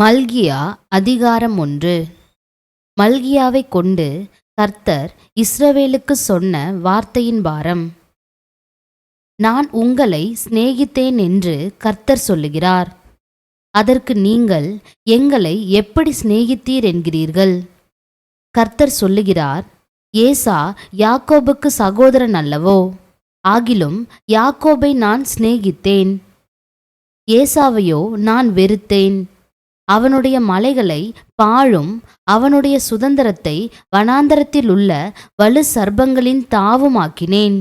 மல்கியா அதிகாரம் ஒன்று. மல்கியாவை கொண்டு கர்த்தர் இஸ்ரவேலுக்கு சொன்ன வார்த்தையின் பாரம். நான் உங்களை சிநேகித்தேன் என்று கர்த்தர் சொல்லுகிறார். அதற்கு நீங்கள் எங்களை எப்படி சிநேகித்தீர் என்கிறீர்கள்? கர்த்தர் சொல்லுகிறார் ஏசா யாக்கோபுக்கு சகோதரன் அல்லவோ? ஆகிலும் யாக்கோபை நான் சிநேகித்தேன். ஏசாவையோ நான் வெறுத்தேன். அவனுடைய மலைகளை பாழும் அவனுடைய சுதந்திரத்தை வனாந்தரத்தில் உள்ள வலு சர்ப்பங்களின் தாவுமாக்கினேன்.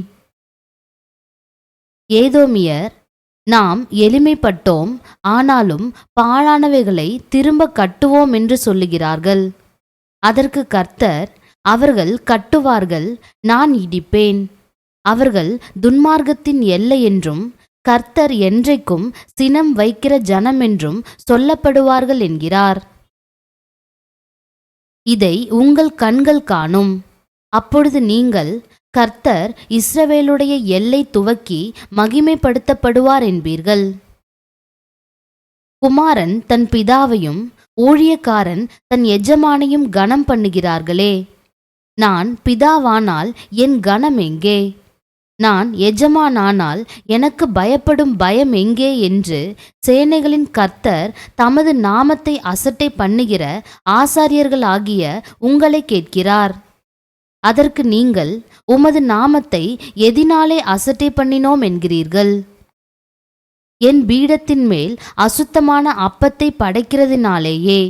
ஏதோமியர் நாம் எளிமைப்பட்டோம் ஆனாலும் பாழானவைகளை திரும்ப கட்டுவோம் என்று சொல்லுகிறார்கள். அதற்கு கர்த்தர் அவர்கள் கட்டுவார்கள் நான் இடிப்பேன். அவர்கள் துன்மார்க்கத்தின் எல்லை என்றும் கர்த்தர் என்றைக்கும் சினம் வைக்கிற ஜனம் என்றும் சொல்லப்படுவார்கள் என்கிறார். இதை உங்கள் கண்கள் காணும். அப்பொழுது நீங்கள் கர்த்தர் இஸ்ரவேலுடைய எல்லை துவக்கி மகிமைப்படுத்தப்படுவார் என்பீர்கள். குமாரன் தன் பிதாவையும் ஊழியக்காரன் தன் எஜமானையும் கனம் பண்ணுகிறார்களே. நான் பிதாவானால் என் கனம் எங்கே? நான் எஜமானானால் எனக்கு பயப்படும் பயம் எங்கே என்று சேனைகளின் கர்த்தர் தமது நாமத்தை அசட்டை பண்ணுகிற ஆசாரியர்களாகிய உங்களை கேட்கிறார். அதற்கு நீங்கள் உமது நாமத்தை எதினாலே அசட்டை பண்ணினோம் என்கிறீர்கள். என் பீடத்தின் மேல் அசுத்தமான அப்பத்தை படைக்கிறதினாலேயே.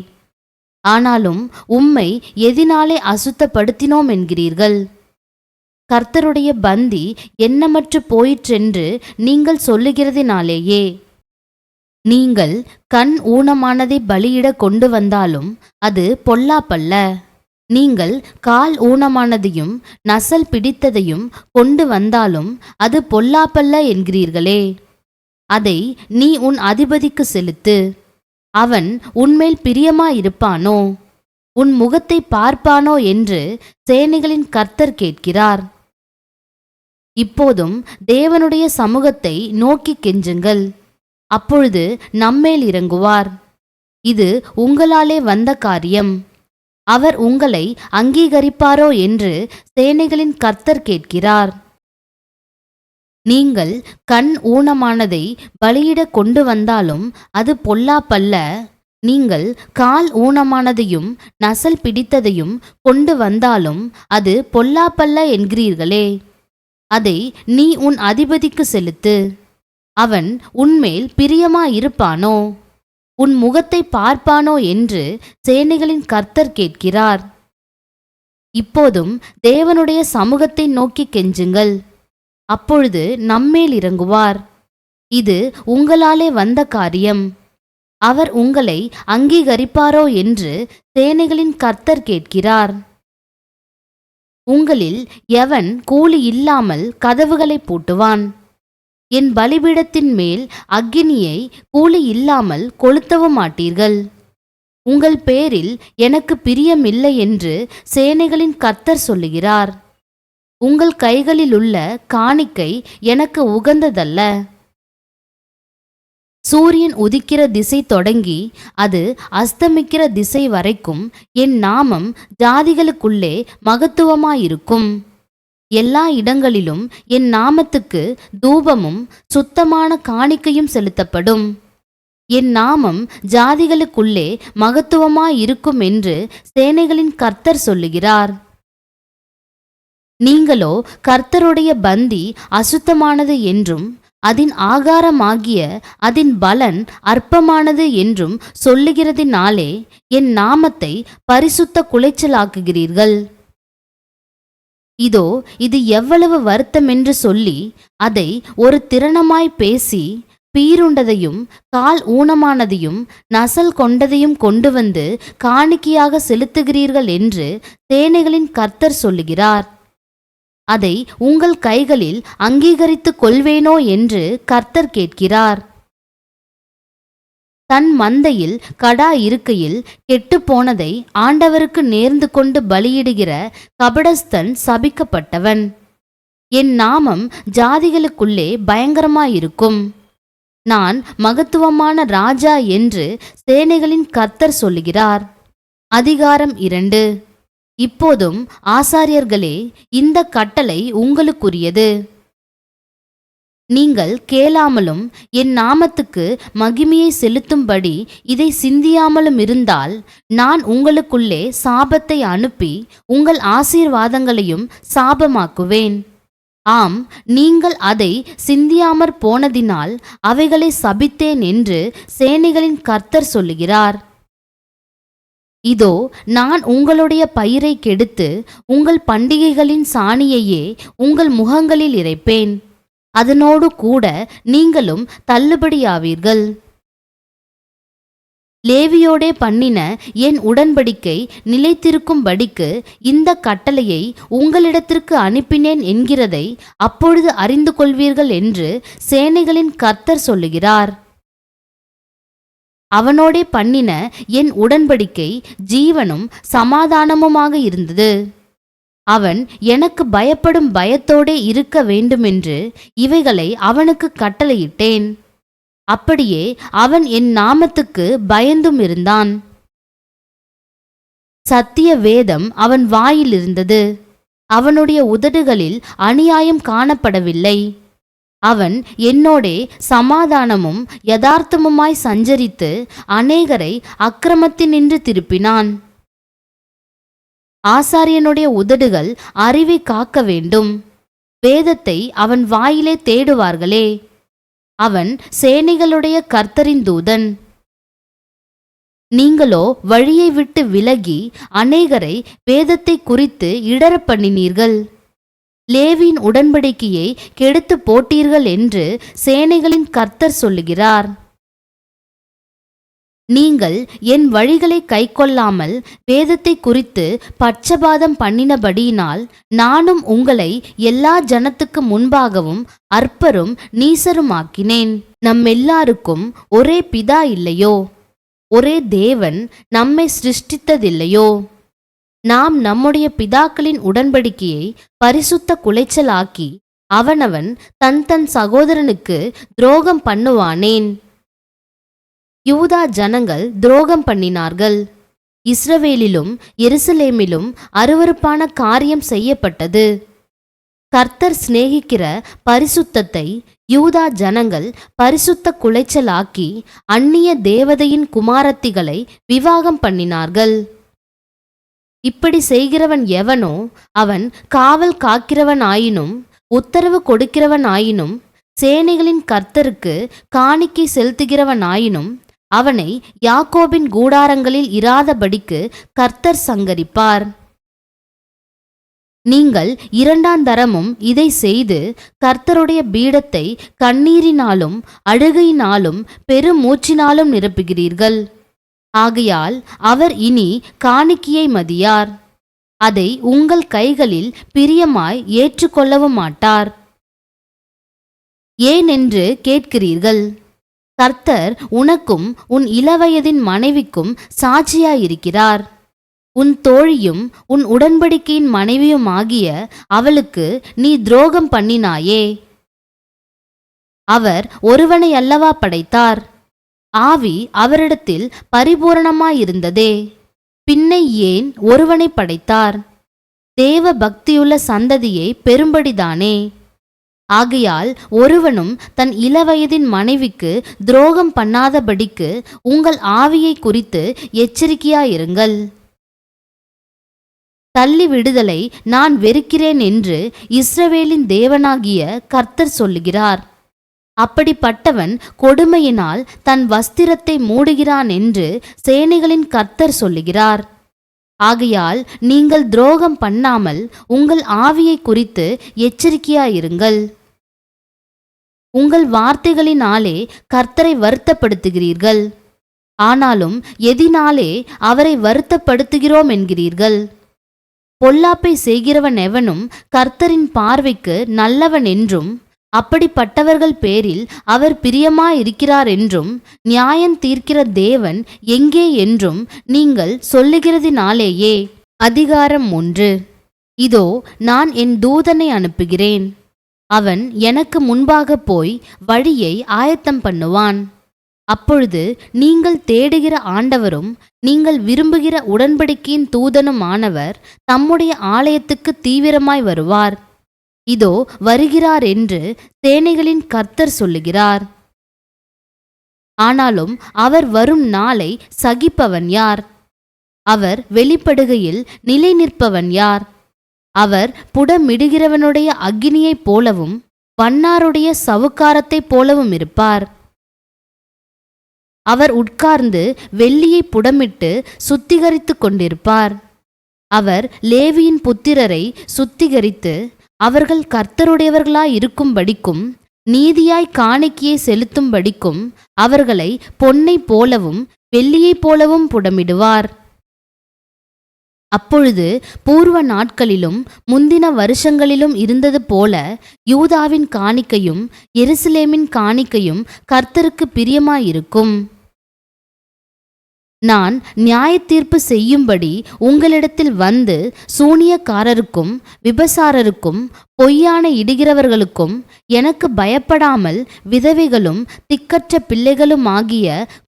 ஆனாலும் உம்மை எதினாலே அசுத்தப்படுத்தினோம் என்கிறீர்கள். கர்த்தருடைய பந்தி எண்ணமற்று போயிற்றென்று நீங்கள் சொல்லுகிறதினாலேயே. நீங்கள் கண் ஊனமானதை பலியிட கொண்டு வந்தாலும் அது பொல்லாப்பல்ல. நீங்கள் கால் ஊனமானதையும் நசல் பிடித்ததையும் கொண்டு வந்தாலும் அது பொல்லாப்பல்ல என்கிறீர்களே. அதை நீ உன் அதிபதிக்கு செலுத்து. அவன் உன்மேல் பிரியமாயிருப்பானோ? உன் முகத்தை பார்ப்பானோ என்று சேனைகளின் கர்த்தர் கேட்கிறார். இப்போதும் தேவனுடைய சமூகத்தை நோக்கி கெஞ்சுங்கள். அப்பொழுது நம்மேல் இறங்குவார். இது உங்களாலே வந்த காரியம். அவர் உங்களை அங்கீகரிப்பாரோ என்று சேனைகளின் கர்த்தர் கேட்கிறார். நீங்கள் கண் ஊனமானதை பலியிட கொண்டு வந்தாலும் அது பொல்லாப்பல்ல. நீங்கள் கால் ஊனமானதையும் நசல் பிடித்ததையும் கொண்டு வந்தாலும் அது பொல்லாப்பல்ல என்கிறீர்களே. அதை நீ உன் அதிபதிக்கு செலுத்து. அவன் உன்மேல் பிரியமாயிருப்பானோ? உன் முகத்தை பார்ப்பானோ என்று சேனைகளின் கர்த்தர் கேட்கிறார். இப்போதும் தேவனுடைய சமூகத்தை நோக்கி கெஞ்சுங்கள். அப்பொழுது நம்மேல் இறங்குவார். இது உங்களாலே வந்த காரியம். அவர் உங்களை அங்கீகரிப்பாரோ என்று சேனைகளின் கர்த்தர் கேட்கிறார். உங்களில் எவன் கூலி இல்லாமல் கதவுகளை பூட்டுவான்? என் பலிபீடத்தின் மேல் அக்கினியை கூலி இல்லாமல் கொளுத்தவும் மாட்டீர்கள். உங்கள் பேரில் எனக்கு பிரியமில்லை என்று சேனைகளின் கர்த்தர் சொல்லுகிறார். உங்கள் கைகளில் உள்ள காணிக்கை எனக்கு உகந்ததல்ல. சூரியன் உதிக்கிற திசை தொடங்கி அது அஸ்தமிக்கிற திசை வரைக்கும் என் நாமம் ஜாதிகளுக்குள்ளே மகத்துவமாயிருக்கும். எல்லா இடங்களிலும் என் நாமத்துக்கு தூபமும் சுத்தமான காணிக்கையும் செலுத்தப்படும். என் நாமம் ஜாதிகளுக்குள்ளே மகத்துவமாயிருக்கும் என்று சேனைகளின் கர்த்தர் சொல்லுகிறார். நீங்களோ கர்த்தருடைய பந்தி அசுத்தமானது என்றும் அதன் ஆகாரமாகிய அதன் பலன் அற்பமானது என்றும் சொல்லுகிறதினாலே என் நாமத்தை பரிசுத்த குலைச்சலாக்குகிறீர்கள். இதோ இது எவ்வளவு வருத்தமென்று சொல்லி அதை ஒரு திறனமாய் பேசி பீருண்டதையும் கால் ஊனமானதையும் நசல் கொண்டதையும் கொண்டு வந்து காணிக்கையாக செலுத்துகிறீர்கள் என்று சேனைகளின் கர்த்தர் சொல்லுகிறார். அதை உங்கள் கைகளில் அங்கீகரித்துக் கொள்வேனோ என்று கர்த்தர் கேட்கிறார். தன் மந்தையில் கடா இருக்கையில் கெட்டுப்போனதை ஆண்டவருக்கு நேர்ந்து கொண்டு பலியிடுகிற கபடஸ்தன் சபிக்கப்பட்டவன். என் நாமம் ஜாதிகளுக்குள்ளே பயங்கரமாயிருக்கும். நான் மகத்துவமான ராஜா என்று சேனைகளின் கர்த்தர் சொல்லுகிறார். அதிகாரம் இரண்டு. இப்போதும் ஆசாரியர்களே இந்த கட்டளை உங்களுக்குரியது. நீங்கள் கேளாமலும் என் நாமத்துக்கு மகிமையை செலுத்தும்படி இதை சிந்தியாமலும் இருந்தால் நான் உங்களுக்குள்ளே சாபத்தை அனுப்பி உங்கள் ஆசீர்வாதங்களையும் சாபமாக்குவேன். ஆம் நீங்கள் அதை சிந்தியாமற் போனதினால் அவைகளை சபித்தேன் என்று சேனைகளின் கர்த்தர் சொல்லுகிறார். இதோ நான் உங்களுடைய பயிரை கெடுத்து உங்கள் பண்டிகைகளின் சாணியையே உங்கள் முகங்களில் இறைப்பேன். அதனோடு கூட நீங்களும் தள்ளுபடியாவீர்கள். லேவியோடே பண்ணின என் உடன்படிக்கை நிலைத்திருக்கும்படிக்கு இந்த கட்டளையை உங்களிடத்திற்கு அனுப்பினேன் என்கிறதை அப்பொழுது அறிந்து கொள்வீர்கள் என்று சேனைகளின் கர்த்தர் சொல்லுகிறார். அவனோடே பண்ணின என் உடன்படிக்கை ஜீவனும் சமாதானமுமாக இருந்தது. அவன் எனக்கு பயப்படும் பயத்தோடே இருக்க வேண்டுமென்று இவைகளை அவனுக்கு கட்டளையிட்டேன். அப்படியே அவன் என் நாமத்துக்கு பயந்தும் இருந்தான். சத்திய வேதம் அவன் வாயில் இருந்தது அவனுடைய உதடுகளில் அநியாயம் காணப்படவில்லை. அவன் என்னோடே சமாதானமும் யதார்த்தமுமாய் சஞ்சரித்து அநேகரை அக்கிரமத்தினின்று திருப்பினான். ஆசாரியனுடைய உதடுகள் அறிவை காக்க வேண்டும். வேதத்தை அவன் வாயிலே தேடுவார்களே. அவன் சேனைகளுடைய கர்த்தரின் தூதன். நீங்களோ வழியை விட்டு விலகி அநேகரை வேதத்தை குறித்து இடற பண்ணினீர்கள். லேவின் உடன்படிக்கையை கெடுத்து போட்டீர்கள் என்று சேனைகளின் கர்த்தர் சொல்லுகிறார். நீங்கள் என் வழிகளை கைக்கொள்ளாமல் வேதத்தை குறித்து பட்சபாதம் பண்ணினபடியினால் நானும் உங்களை எல்லா ஜனத்துக்கு முன்பாகவும் அற்பரும் நீசருமாக்கினேன். நம்மெல்லாருக்கும் ஒரே பிதா இல்லையோ? ஒரே தேவன் நம்மை சிருஷ்டித்ததில்லையோ? நாம் நம்முடைய பிதாக்களின் உடன்படிக்கையை பரிசுத்த குலைச்சலாக்கி அவனவன் தன் தன் சகோதரனுக்கு துரோகம் பண்ணுவானேன். யூதா ஜனங்கள் துரோகம் பண்ணினார்கள். இஸ்ரவேலிலும் எருசலேமிலும் அருவருப்பான காரியம் செய்யப்பட்டது. கர்த்தர் சிநேகிக்கிற பரிசுத்தத்தை யூதா ஜனங்கள் பரிசுத்த குலைச்சலாக்கி அந்நிய தேவதையின் குமாரத்திகளை விவாகம் பண்ணினார்கள். இப்படி செய்கிறவன் எவனோ அவன் காவல் காக்கிறவன் ஆயினும் உத்தரவு கொடுக்கிறவன் ஆயினும் சேனைகளின் கர்த்தருக்கு காணிக்கை செலுத்துகிறவன் ஆயினும் அவனை யாக்கோபின் கூடாரங்களில் இராதபடிக்கு கர்த்தர் சங்கரிப்பார். நீங்கள் இரண்டாந்தரமும் இதை செய்து கர்த்தருடைய பீடத்தை கண்ணீரினாலும் அழுகையினாலும் பெருமூச்சினாலும் நிரப்புகிறீர்கள். ஆகையால் அவர் இனி காணிக்கையை மதியார். அதை உங்கள் கைகளில் பிரியமாய் ஏற்றுக்கொள்ளவும் மாட்டார். ஏனென்று கேட்கிறீர்கள்? கர்த்தர் உனக்கும் உன் இளவயதின் மனைவிக்கும் சாட்சியாயிருக்கிறார். உன் தோழியும் உன் உடன்படிக்கையின் மனைவியுமாகிய அவளுக்கு நீ துரோகம் பண்ணினாயே. அவர் ஒருவனை அல்லவா படைத்தார்? ஆவி அவரிடத்தில் பரிபூரணமாயிருந்ததே. பின்னை ஏன் ஒருவனை படைத்தார்? தேவ பக்தியுள்ள சந்ததியை பெரும்படிதானே ஆகையால் ஒருவனும் தன் இளவயதின் மனைவிக்கு துரோகம் பண்ணாதபடிக்கு உங்கள் ஆவியை குறித்து எச்சரிக்கையாயிருங்கள். தள்ளி விடுதலை நான் வெறுக்கிறேன் என்று இஸ்ரவேலின் தேவனாகிய கர்த்தர் சொல்லுகிறார். அப்படிப்பட்டவன் கொடுமையினால் தன் வஸ்திரத்தை மூடுகிறான் என்று சேனைகளின் கர்த்தர் சொல்லுகிறார். ஆகையால் நீங்கள் துரோகம் பண்ணாமல் உங்கள் ஆவியை குறித்து எச்சரிக்கையாயிருங்கள். உங்கள் வார்த்தைகளினாலே கர்த்தரை வருத்தப்படுத்துகிறீர்கள். ஆனாலும் எதினாலே அவரை வருத்தப்படுத்துகிறோம் என்கிறீர்கள். பொல்லாப்பை செய்கிறவன் எவனும் கர்த்தரின் பார்வைக்கு நல்லவன் என்றும் அப்படிப்பட்டவர்கள் பேரில் அவர் பிரியமாயிருக்கிறார் என்றும் நியாயம் தீர்க்கிற தேவன் எங்கே என்றும் நீங்கள் சொல்லுகிறதினாலேயே. அதிகாரம் ஒன்று. இதோ நான் என் தூதனை அனுப்புகிறேன். அவன் எனக்கு முன்பாக போய் வழியை ஆயத்தம் பண்ணுவான். அப்பொழுது நீங்கள் தேடுகிற ஆண்டவரும் நீங்கள் விரும்புகிற உடன்படிக்கையின் தூதனுமானவர் தம்முடைய ஆலயத்துக்கு தீவிரமாய் வருவார். இதோ வருகிறார் என்று சேனைகளின் கர்த்தர் சொல்லுகிறார். ஆனாலும் அவர் வரும் நாளை சகிப்பவன் யார்? அவர் வெளிப்படுகையில் நிலை நிற்பவன் யார்? அவர் புடமிடுகிறவனுடைய அக்கினியைப் போலவும் பன்னாருடைய சவுக்காரத்தைப் போலவும் இருப்பார். அவர் உட்கார்ந்து வெள்ளியை புடமிட்டு சுத்திகரித்துக் கொண்டிருப்பார். அவர் லேவியின் புத்திரரை சுத்திகரித்து அவர்கள் கர்த்தருடையவர்களாய் இருக்கும்படிக்கும் நீதியாய் காணிக்கையை செலுத்தும்படிக்கும் அவர்களை பொன்னைப் போலவும் வெள்ளியைப் போலவும் புடமிடுவார். அப்பொழுது பூர்வ நாட்களிலும் முந்தின வருஷங்களிலும் இருந்தது போல யூதாவின் காணிக்கையும் எருசலேமின் காணிக்கையும் கர்த்தருக்கு பிரியமாயிருக்கும். நான் நியாயத்தீர்ப்பு செய்யும்படி உங்களிடத்தில் வந்து சூனியக்காரருக்கும் விபசாரருக்கும் பொய்யான இடுகிறவர்களுக்கும் எனக்கு பயப்படாமல் விதவைகளும் திக்கற்ற பிள்ளைகளுமாகிய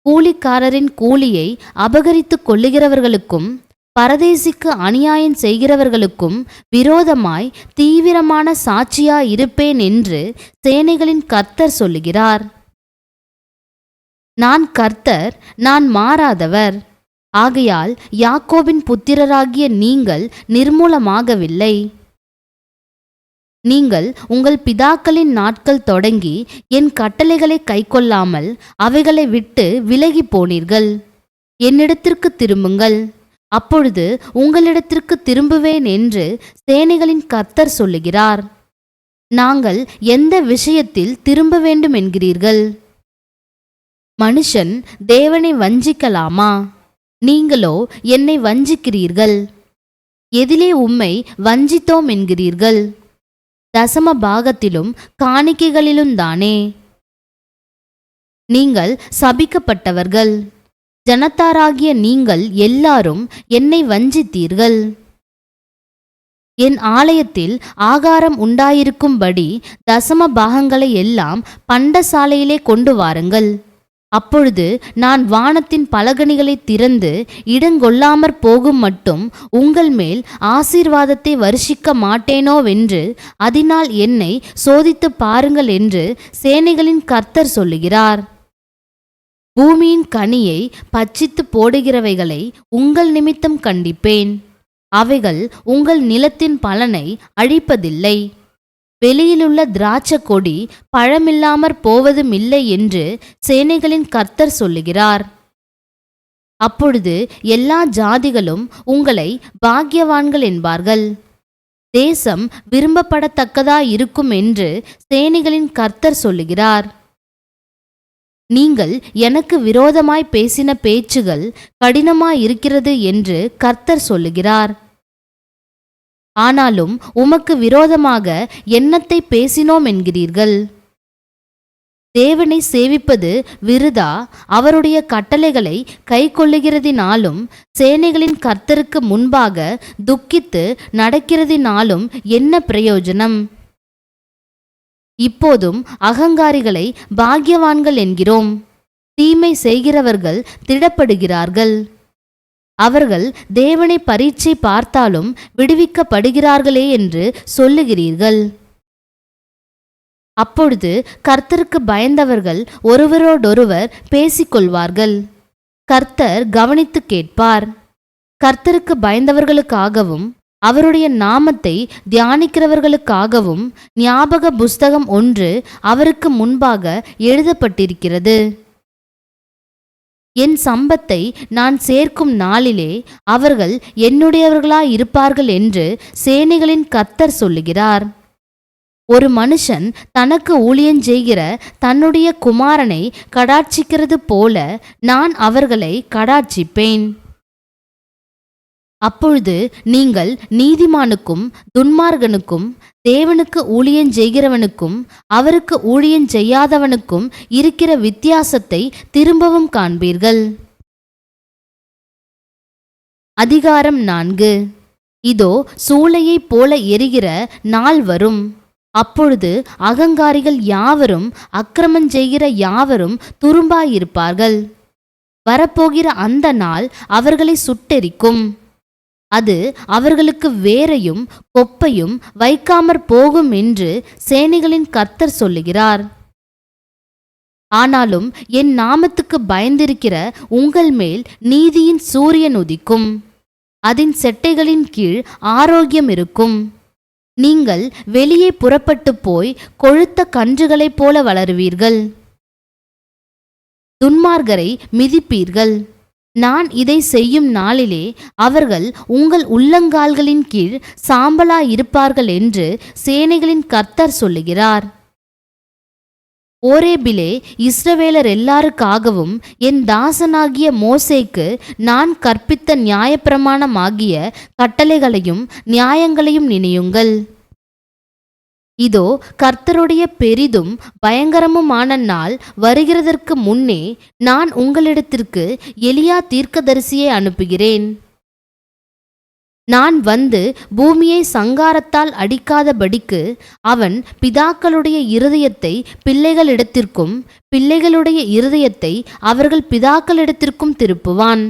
கூலிக்காரரின் கூலியை அபகரித்துக் கொள்ளுகிறவர்களுக்கும் பரதேசிக்கு அநியாயம் செய்கிறவர்களுக்கும் விரோதமாய் தீவிரமான சாட்சியாய் இருப்பேன் என்று சேனைகளின் கர்த்தர் சொல்லுகிறார். நான் கர்த்தர் நான் மாறாதவர். ஆகையால் யாக்கோபின் புத்திரராகிய நீங்கள் நிர்மூலமாகவில்லை. நீங்கள் உங்கள் பிதாக்களின் நாட்கள் தொடங்கி என் கட்டளைகளை கைக்கொள்ளாமல் அவைகளை விட்டு விலகி போனீர்கள். என்னிடத்திற்கு திரும்புங்கள். அப்பொழுது உங்களிடத்திற்கு திரும்புவேன் என்று சேனைகளின் கர்த்தர் சொல்லுகிறார். நாங்கள் எந்த விஷயத்தில் திரும்ப வேண்டும் என்கிறீர்கள்? மனுஷன் தேவனை வஞ்சிக்கலாமா? நீங்களோ என்னை வஞ்சிக்கிறீர்கள். எதிலே உம்மை வஞ்சித்தோம் என்கிறீர்கள். தசம பாகத்திலும் காணிக்கைகளிலும் தானே. நீங்கள் சபிக்கப்பட்டவர்கள். ஜனத்தாராகிய நீங்கள் எல்லாரும் என்னை வஞ்சித்தீர்கள். என் ஆலயத்தில் ஆகாரம் உண்டாயிருக்கும்படி தசம பாகங்களை எல்லாம் பண்டசாலையிலே கொண்டு வாருங்கள். அப்பொழுது நான் வானத்தின் பலகணிகளை திறந்து இடங்கொள்ளாமற் போகும் மட்டும் உங்கள் மேல் ஆசீர்வாதத்தை வருஷிக்க மாட்டேனோவென்று அதனால் என்னை சோதித்து பாருங்கள் என்று சேனைகளின் கர்த்தர் சொல்லுகிறார். பூமியின் கனியை பச்சித்து போடுகிறவைகளை உங்கள் நிமித்தம் கண்டிப்பேன். அவைகள் உங்கள் நிலத்தின் பலனை அழிப்பதில்லை. வெளியிலுள்ள திராட்சை கொடி பழமில்லாமற் போவதும் இல்லை என்று சேனைகளின் கர்த்தர் சொல்லுகிறார். அப்பொழுது எல்லா ஜாதிகளும் உங்களை பாக்கியவான்கள் என்பார்கள். தேசம் விரும்பப்படத்தக்கதா இருக்கும் என்று சேனைகளின் கர்த்தர் சொல்லுகிறார். நீங்கள் எனக்கு விரோதமாய் பேசின பேச்சுகள் கடினமாயிருக்கிறது என்று கர்த்தர் சொல்லுகிறார். ஆனாலும் உமக்கு விரோதமாக என்னத்தை பேசினோம் என்கிறீர்கள். தேவனை சேவிப்பது விருதா? அவருடைய கட்டளைகளை கைக்கொள்ளுகிறதினாலும் சேனைகளின் கர்த்தருக்கு முன்பாக துக்கித்து நடக்கிறதினாலும் என்ன பிரயோஜனம்? இப்போதும் அகங்காரிகளை பாக்கியவான்கள் என்கிறோம். தீமை செய்கிறவர்கள் திடப்படுகிறார்கள். அவர்கள் தேவனை பரீட்சை பார்த்தாலும் விடுவிக்கப்படுகிறார்களே என்று சொல்லுகிறீர்கள். அப்பொழுது கர்த்தருக்கு பயந்தவர்கள் ஒருவரோடொருவர் பேசிக்கொள்வார்கள். கர்த்தர் கவனித்து கேட்பார். கர்த்தருக்கு பயந்தவர்களுக்காகவும் அவருடைய நாமத்தை தியானிக்கிறவர்களுக்காகவும் ஞாபக புஸ்தகம் ஒன்று அவருக்கு முன்பாக எழுதப்பட்டிருக்கிறது. என் சம்பத்தை நான் சேர்க்கும் நாளிலே அவர்கள் என்னுடையவர்களாயிருப்பார்கள் என்று சேனைகளின் கத்தர் சொல்லுகிறார். ஒரு மனுஷன் தனக்கு ஊழியஞ்செய்கிற தன்னுடைய குமாரனை கடாட்சிக்கிறது போல நான் அவர்களை கடாட்சிப்பேன். அப்பொழுது நீங்கள் நீதிமானுக்கும் துன்மார்கனுக்கும் தேவனுக்கு ஊழியஞ்செய்கிறவனுக்கும் அவருக்கு ஊழியஞ்செய்யாதவனுக்கும் இருக்கிற வித்தியாசத்தை திரும்பவும் காண்பீர்கள். அதிகாரம் நான்கு. இதோ சூளையைப் போல எரிகிற நாள் வரும். அப்பொழுது அகங்காரிகள் யாவரும் அக்கிரமம் செய்கிற யாவரும் துரும்பாயிருப்பார்கள். வரப்போகிற அந்த நாள் அவர்களை சுட்டெரிக்கும். அது அவர்களுக்கு வேரையும் கொப்பையும் வைக்காமற் போகும் என்று சேனைகளின் கர்த்தர் சொல்லுகிறார். ஆனாலும் என் நாமத்துக்கு பயந்திருக்கிற உங்கள் மேல் நீதியின் சூரியன் உதிக்கும். அதன் செட்டைகளின் கீழ் ஆரோக்கியம் இருக்கும். நீங்கள் வெளியே புறப்பட்டு போய் கொழுத்த கன்றுகளைப் போல வளருவீர்கள். துன்மார்கரை மிதிப்பீர்கள். நான் இதை செய்யும் நாளிலே அவர்கள் உங்கள் உள்ளங்கால்களின் கீழ் சாம்பலாயிருப்பார்கள் என்று சேனைகளின் கர்த்தர் சொல்லுகிறார். ஓரேபிலே இஸ்ரவேலர் எல்லாருக்காகவும் என் தாசனாகிய மோசேக்கு நான் கற்பித்த நியாயப்பிரமாணமாகிய கட்டளைகளையும் நியாயங்களையும் நினையுங்கள். இதோ கர்த்தருடைய பெரிதும் பயங்கரமுமான நாள் வருகிறதற்கு முன்னே நான் உங்களிடத்திற்கு எலியா தீர்க்கதரிசியை அனுப்புகிறேன். நான் வந்து பூமியை சங்காரத்தால் அடிக்காதபடிக்கு அவன் பிதாக்களுடைய இருதயத்தை பிள்ளைகளிடத்திற்கும் பிள்ளைகளுடைய இருதயத்தை அவர்கள் பிதாக்களிடத்திற்கும் திருப்புவான்.